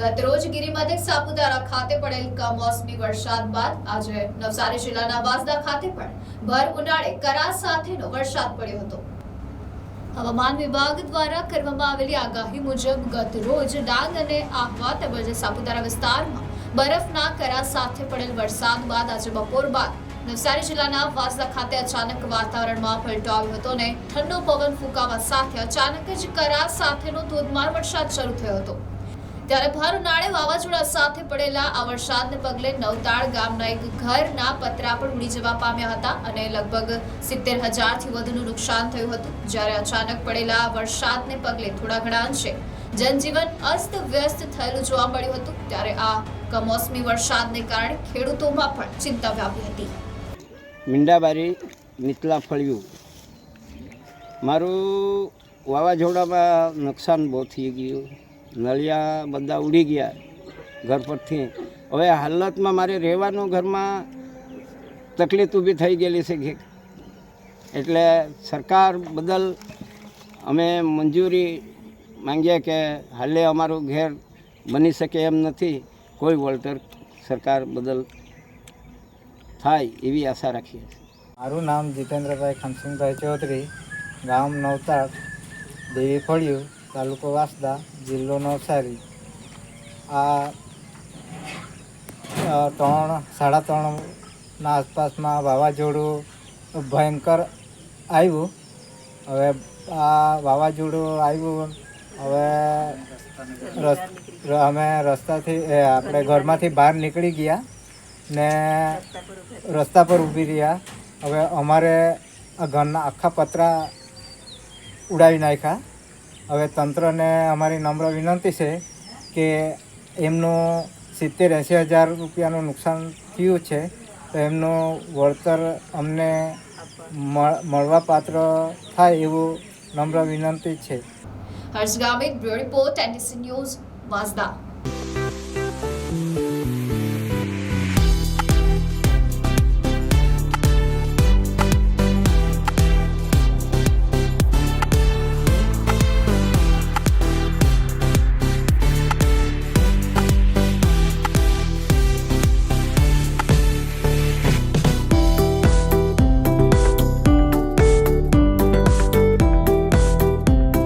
ગત રોજ ગિરિમધક સાપુતારા ખાતે પડેલ કમોસમી વરસાદ બાદ આજે નવસારી જિલ્લાના વાંસદા ખાતે પણ ભર ઉનાળે કરા સાથેનો વરસાદ પડ્યો હતો. હવામાન વિભાગ દ્વારા કરવામાં આવેલી આગાહી મુજબ ગત રોજ ડાંગ અને આહવા તેમજ સાપુતારા વિસ્તારમાં બરફના કરા સાથે પડેલ વરસાદ બાદ આજે બપોર બાદ નવસારી જિલ્લાના વાસદા ખાતે અચાનક વાતાવરણમાં પલટો આવ્યો હતો અને ઠંડો પવન ફૂંકાવા સાથે અચાનક જ કરા સાથેનો ધોધમાર વરસાદ શરૂ થયો હતો. ત્યારે ભર ઉનાળે વાવાઝોડા સાથે પડેલા આ વરસાદને પગલે નવતાળ ગામના એક ઘરના પતરા પણ ઉડી જવા પામ્યા હતા અને લગભગ સિત્તેર હજારથી વધુનું નુકસાન થયું હતું. જ્યારે અચાનક પડેલા વરસાદને પગલે થોડા ઘણા અંશે જનજીવન અસ્ત વ્યસ્ત થયેલું જોવા મળ્યું હતું. ત્યારે આ કમોસમી વરસાદને કારણે ખેડૂતોમાં પણ ચિંતા વ્યાપી હતી. મીંડાબારી નીચલા ફળિયું. મારું વાવાઝોડામાં નુકસાન બહુ થઈ ગયું. નળિયા બધા ઉડી ગયા ઘર પરથી. હવે હાલતમાં મારે રહેવાનું ઘરમાં તકલીફ ઊભી થઈ ગયેલી છે એટલે સરકાર બદલ અમે મંજૂરી માંગીએ કે હાલે અમારું ઘેર બની શકે એમ નથી. કોઈ વળતર સરકાર બદલ થાય એવી આશા રાખીએ છીએ. મારું નામ જીતેન્દ્રભાઈ ખમસિંહભાઈ ચૌધરી. ગામ નવતાર. દેવી ફળિયું. તાલુકો વાસદા, જિલ્લો નવસારી. આ ત્રણ, સાડા ત્રણના આસપાસમાં વાવાઝોડું ભયંકર આવ્યું. હવે આ વાવાઝોડું આવ્યું, હવે અમે રસ્તાથી આપણે ઘરમાંથી બહાર નીકળી ગયા ને રસ્તા પર ઊભી રહ્યા. હવે અમારે ઘરના આખા પતરા ઉડાવી નાખ્યા. હવે તંત્રને અમારી નમ્ર વિનંતી છે કે એમનું સિત્તેર એંસી હજાર રૂપિયાનું નુકસાન થયું છે, તો એમનું વળતર અમને મળ- મળવાપાત્ર થાય એવું નમ્ર વિનંતી છે. Harsh Gamit bureau report NDC news Vansda